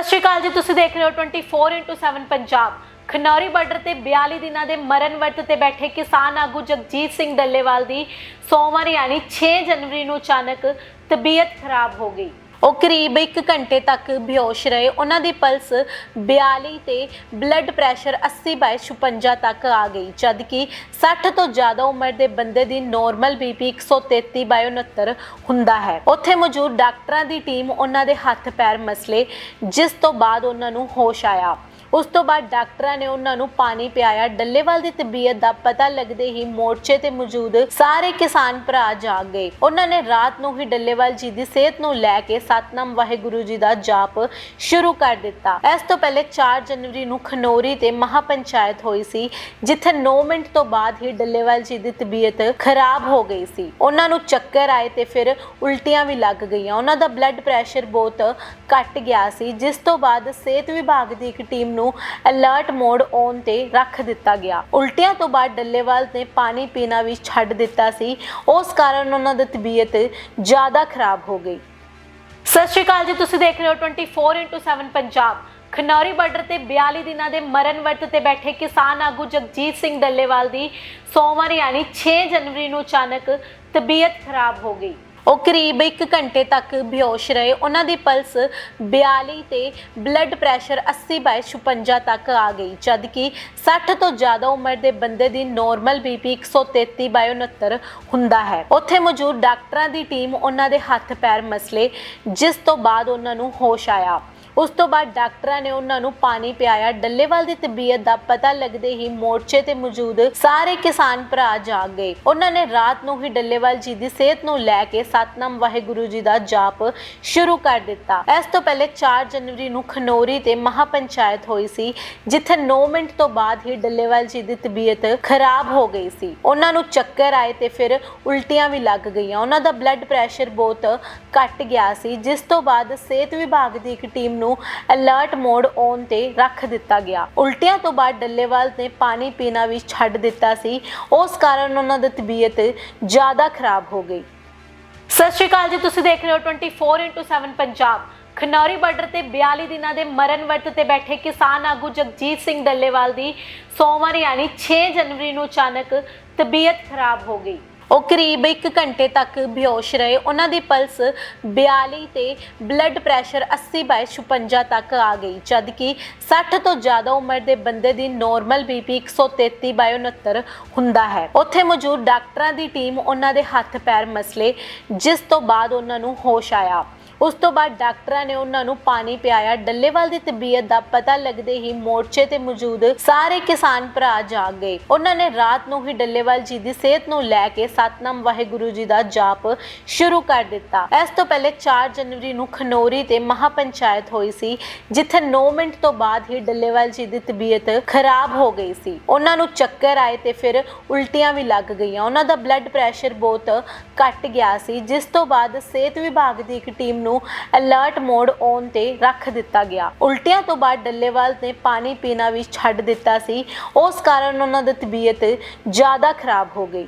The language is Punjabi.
ਸਤਿ ਸ਼੍ਰੀ ਅਕਾਲ ਜੀ, ਤੁਸੀਂ ਦੇਖ ਰਹੇ ਹੋ 24/7 ਪੰਜਾਬ। ਖਨੌਰੀ ਬਾਰਡਰ ਤੇ 42 ਦਿਨਾਂ ਦੇ ਮਰਨ ਵਰਤ ਤੇ ਬੈਠੇ ਕਿਸਾਨ ਆਗੂ ਜਗਜੀਤ ਸਿੰਘ ਡੱਲੇਵਾਲ ਦੀ ਸੋਮਵਾਰ, ਯਾਨੀ 6 ਜਨਵਰੀ ਨੂੰ ਅਚਾਨਕ ਤਬੀਅਤ ਖਰਾਬ ਹੋ ਗਈ। ਉਹ ਕਰੀਬ 1 ਘੰਟੇ ਤੱਕ ਬੇਹੋਸ਼ ਰਹੇ। ਉਹਨਾਂ ਦੀ ਪਲਸ 42 ਤੇ ਬਲੱਡ ਪ੍ਰੈਸ਼ਰ 80 ਬਾਈ 56 ਤੱਕ ਆ ਗਈ, ਜਦਕਿ 60 ਤੋਂ ਜ਼ਿਆਦਾ ਉਮਰ ਦੇ ਬੰਦੇ ਦੀ ਨਾਰਮਲ ਬੀਪੀ 133 ਬਾਈ 69 ਹੁੰਦਾ ਹੈ। ਉੱਥੇ ਮੌਜੂਦ ਡਾਕਟਰਾਂ ਦੀ ਟੀਮ ਉਹਨਾਂ ਦੇ ਹੱਥ ਪੈਰ ਮਸਲੇ, ਜਿਸ ਤੋਂ ਬਾਅਦ ਉਹਨਾਂ ਨੂੰ ਹੋਸ਼ ਆਇਆ। ਉਸ ਤੋਂ ਬਾਅਦ ਡਾਕਟਰਾਂ ਨੇ ਉਹਨਾਂ ਨੂੰ ਪਾਣੀ ਪਿਆਇਆ। ਡੱਲੇਵਾਲ ਦੀ ਤਬੀਅਤ ਦਾ ਪਤਾ ਲੱਗਦੇ ਹੀ ਮੋਰਚੇ ਤੇ ਮੌਜੂਦ ਸਾਰੇ ਕਿਸਾਨ ਭਰਾ ਜਾਗ ਗਏ। ਉਹਨਾਂ ਨੇ ਰਾਤ ਨੂੰ ਹੀ ਡੱਲੇਵਾਲ ਜੀ ਦੀ ਸਿਹਤ ਨੂੰ ਲੈ ਕੇ ਸਤਨਾਮ ਵਾਹਿਗੁਰੂ ਜੀ ਦਾ ਜਾਪ ਸ਼ੁਰੂ ਕਰ ਦਿੱਤਾ। ਇਸ ਤੋਂ ਪਹਿਲੇ 4 ਜਨਵਰੀ ਨੂੰ ਖਨੋਰੀ ਤੇ ਮਹਾਪੰਚਾਇਤ ਹੋਈ ਸੀ, ਜਿੱਥੇ 9 ਮਿੰਟ ਤੋਂ ਬਾਅਦ ਹੀ ਡੱਲੇਵਾਲ ਜੀ ਦੀ ਤਬੀਅਤ ਖਰਾਬ ਹੋ ਗਈ ਸੀ। ਉਹਨਾਂ ਨੂੰ ਚੱਕਰ ਆਏ ਤੇ ਫਿਰ ਉਲਟੀਆਂ ਵੀ ਲੱਗ ਗਈਆਂ। ਉਹਨਾਂ ਦਾ ਬਲੱਡ ਪ੍ਰੈਸ਼ਰ ਬਹੁਤ ਘਟ ਗਿਆ ਸੀ, ਜਿਸ ਤੋਂ ਬਾਅਦ ਸਿਹਤ ਵਿਭਾਗ ਦੀ ਇੱਕ ਟੀਮ ਨੂੰ ਅਲਰਟ ਮੋਡ ਔਨ ਤੇ ਰੱਖ ਦਿੱਤਾ ਗਿਆ। ਉਲਟੀਆਂ ਤੋਂ ਬਾਅਦ ਡੱਲੇਵਾਲ ਨੇ ਪਾਣੀ ਪੀਣਾ ਵੀ ਛੱਡ ਦਿੱਤਾ ਸੀ। ਉਸ ਕਾਰਨ ਉਹਨਾਂ ਦੀ ਤਬੀਅਤ ਜ਼ਿਆਦਾ ਖਰਾਬ ਹੋ ਗਈ। ਸਤਿ ਸ਼੍ਰੀ ਅਕਾਲ ਜੀ, ਤੁਸੀਂ ਦੇਖ ਰਹੇ ਹੋ 24/7 ਪੰਜਾਬ। ਖਨੌਰੀ ਬਾਰਡਰ ਤੇ 42 ਦਿਨਾਂ ਦੇ ਮਰਨ ਵਰਤ ਤੇ ਬੈਠੇ ਕਿਸਾਨ ਆਗੂ ਜਗਜੀਤ ਸਿੰਘ ਡੱਲੇਵਾਲ ਦੀ ਸੋਮਵਾਰ, ਯਾਨੀ 6 ਜਨਵਰੀ ਨੂੰ ਅਚਾਨਕ ਤਬੀਅਤ ਖਰਾਬ ਹੋ ਗਈ। ਉਹ ਕਰੀਬ 1 ਘੰਟੇ ਤੱਕ ਬੇਹੋਸ਼ ਰਹੇ। ਉਹਨਾਂ ਦੀ ਪਲਸ 42 ਤੇ ਬਲੱਡ ਪ੍ਰੈਸ਼ਰ 80 ਬਾਈ 56 ਤੱਕ ਆ ਗਈ, ਜਦਕਿ 60 ਤੋਂ ਜ਼ਿਆਦਾ ਉਮਰ ਦੇ ਬੰਦੇ ਦੀ ਨਾਰਮਲ ਬੀਪੀ 133 ਬਾਈ 69 ਹੁੰਦਾ ਹੈ। ਉੱਥੇ ਮੌਜੂਦ ਡਾਕਟਰਾਂ ਦੀ ਟੀਮ ਉਹਨਾਂ ਦੇ ਹੱਥ ਪੈਰ ਮਸਲੇ, ਜਿਸ ਤੋਂ ਬਾਅਦ ਉਹਨਾਂ ਨੂੰ ਹੋਸ਼ ਆਇਆ। ਉਸ ਤੋਂ ਬਾਅਦ ਡਾਕਟਰਾਂ ਨੇ ਉਹਨਾਂ ਨੂੰ ਪਾਣੀ ਪਿਆਇਆ। ਡੱਲੇਵਾਲ ਦੀ ਤਬੀਅਤ ਦਾ ਪਤਾ ਲੱਗਦੇ ਹੀ ਮੋਰਚੇ ਤੇ ਮੌਜੂਦ ਸਾਰੇ ਕਿਸਾਨ ਭਰਾ ਜਾਗ ਗਏ। ਉਹਨਾਂ ਨੇ ਰਾਤ ਨੂੰ ਹੀ ਡੱਲੇਵਾਲ ਜੀ ਦੀ ਸਿਹਤ ਨੂੰ ਲੈ ਕੇ ਸਤਨਾਮ ਵਾਹਿਗੁਰੂ ਜੀ ਦਾ ਜਾਪ ਸ਼ੁਰੂ ਕਰ ਦਿੱਤਾ। ਇਸ ਤੋਂ ਪਹਿਲੇ 4 ਜਨਵਰੀ ਨੂੰ ਖਨੋਰੀ ਤੇ ਮਹਾਪੰਚਾਇਤ ਹੋਈ ਸੀ, ਜਿੱਥੇ 9 ਮਿੰਟ ਤੋਂ ਬਾਅਦ ਹੀ ਡੱਲੇਵਾਲ ਜੀ ਦੀ ਤਬੀਅਤ ਖਰਾਬ ਹੋ ਗਈ ਸੀ। ਉਹਨਾਂ ਨੂੰ ਚੱਕਰ ਆਏ ਤੇ ਫਿਰ ਉਲਟੀਆਂ ਵੀ ਲੱਗ ਗਈਆਂ। ਉਹਨਾਂ ਦਾ ਬਲੱਡ ਪ੍ਰੈਸ਼ਰ ਬਹੁਤ ਘਟ ਗਿਆ ਸੀ, ਜਿਸ ਤੋਂ ਬਾਅਦ ਸਿਹਤ ਵਿਭਾਗ ਦੀ ਇੱਕ ਟੀਮ ਨੂੰ ਅਲਰਟ ਮੋਡ ਔਨ ਤੇ ਰੱਖ ਦਿੱਤਾ ਗਿਆ। ਉਲਟੀਆਂ ਤੋਂ ਬਾਅਦ ਡੱਲੇਵਾਲ ਨੇ ਪਾਣੀ ਪੀਣਾ ਵੀ ਛੱਡ ਦਿੱਤਾ ਸੀ। ਉਸ ਕਾਰਨ ਉਹਨਾਂ ਦੀ ਤਬੀਅਤ ਜ਼ਿਆਦਾ ਖਰਾਬ ਹੋ ਗਈ। ਸਤਿ ਸ਼੍ਰੀ ਅਕਾਲ ਜੀ, ਤੁਸੀਂ ਦੇਖ ਰਹੇ ਹੋ 24/7 ਪੰਜਾਬ। ਖਨੌਰੀ ਬਾਰਡਰ ਤੇ 42 ਦਿਨਾਂ ਦੇ ਮਰਨ ਵਰਤ ਤੇ ਬੈਠੇ ਕਿਸਾਨ ਆਗੂ ਜਗਜੀਤ ਸਿੰਘ ਡੱਲੇਵਾਲ ਦੀ ਸੋਮਵਾਰ, ਯਾਨੀ 6 ਜਨਵਰੀ ਨੂੰ ਅਚਾਨਕ ਤਬੀਅਤ ਖਰਾਬ ਹੋ ਗਈ। ਉਹ ਕਰੀਬ 1 ਘੰਟੇ ਤੱਕ ਬੇਹੋਸ਼ ਰਹੇ। ਉਹਨਾਂ ਦੀ ਪਲਸ 42 ਤੇ ਬਲੱਡ ਪ੍ਰੈਸ਼ਰ 80 ਬਾਈ 56 ਤੱਕ ਆ ਗਈ, ਜਦਕਿ 60 ਤੋਂ ਜ਼ਿਆਦਾ ਉਮਰ ਦੇ ਬੰਦੇ ਦੀ ਨਾਰਮਲ ਬੀਪੀ 133 ਬਾਈ 69 ਹੁੰਦਾ ਹੈ। ਉੱਥੇ ਮੌਜੂਦ ਡਾਕਟਰਾਂ ਦੀ ਟੀਮ ਉਹਨਾਂ ਦੇ ਹੱਥ ਪੈਰ ਮਸਲੇ, ਜਿਸ ਤੋਂ ਬਾਅਦ ਉਹਨਾਂ ਨੂੰ ਹੋਸ਼ ਆਇਆ। ਉਸ ਤੋਂ ਬਾਅਦ ਡਾਕਟਰਾਂ ਨੇ ਉਹਨਾਂ ਨੂੰ ਪਾਣੀ ਪਿਆਇਆ। ਡੱਲੇਵਾਲ ਦੀ ਤਬੀਅਤ ਦਾ ਪਤਾ ਲੱਗਦੇ ਹੀ ਮੋਰਚੇ ਤੇ ਮੌਜੂਦ ਸਾਰੇ ਕਿਸਾਨ ਭਰਾ ਜਾਗ ਗਏ। ਉਹਨਾਂ ਨੇ ਰਾਤ ਨੂੰ ਹੀ ਡੱਲੇਵਾਲ ਜੀ ਦੀ ਸਿਹਤ ਨੂੰ ਲੈ ਕੇ ਸਤਨਾਮ ਵਾਹਿਗੁਰੂ ਜੀ ਦਾ ਜਾਪ ਸ਼ੁਰੂ ਕਰ ਦਿੱਤਾ। ਇਸ ਤੋਂ ਪਹਿਲੇ 4 ਜਨਵਰੀ ਨੂੰ ਖਨੋਰੀ ਤੇ ਮਹਾਪੰਚਾਇਤ ਹੋਈ ਸੀ, ਜਿੱਥੇ 9 ਮਿੰਟ ਤੋਂ ਬਾਅਦ ਹੀ ਡੱਲੇਵਾਲ ਜੀ ਦੀ ਤਬੀਅਤ ਖਰਾਬ ਹੋ ਗਈ ਸੀ। ਉਹਨਾਂ ਨੂੰ ਚੱਕਰ ਆਏ ਤੇ ਫਿਰ ਉਲਟੀਆਂ ਵੀ ਲੱਗ ਗਈਆਂ। ਉਹਨਾਂ ਦਾ ਬਲੱਡ ਪ੍ਰੈਸ਼ਰ ਬਹੁਤ ਘਟ ਗਿਆ ਸੀ, ਜਿਸ ਤੋਂ ਬਾਅਦ ਸਿਹਤ ਵਿਭਾਗ ਦੀ ਇੱਕ ਟੀਮ ਨੂੰ ਨੂੰ ਅਲਰਟ ਮੋਡ ਔਨ ਤੇ ਰੱਖ ਦਿੱਤਾ ਗਿਆ। ਉਲਟੀਆਂ ਤੋਂ ਬਾਅਦ ਡੱਲੇਵਾਲ ਨੇ ਪਾਣੀ ਪੀਣਾ ਵੀ ਛੱਡ ਦਿੱਤਾ ਸੀ। ਉਸ ਕਾਰਨ ਉਹਨਾਂ ਦੀ ਤਬੀਅਤ ਜ਼ਿਆਦਾ ਖਰਾਬ ਹੋ ਗਈ।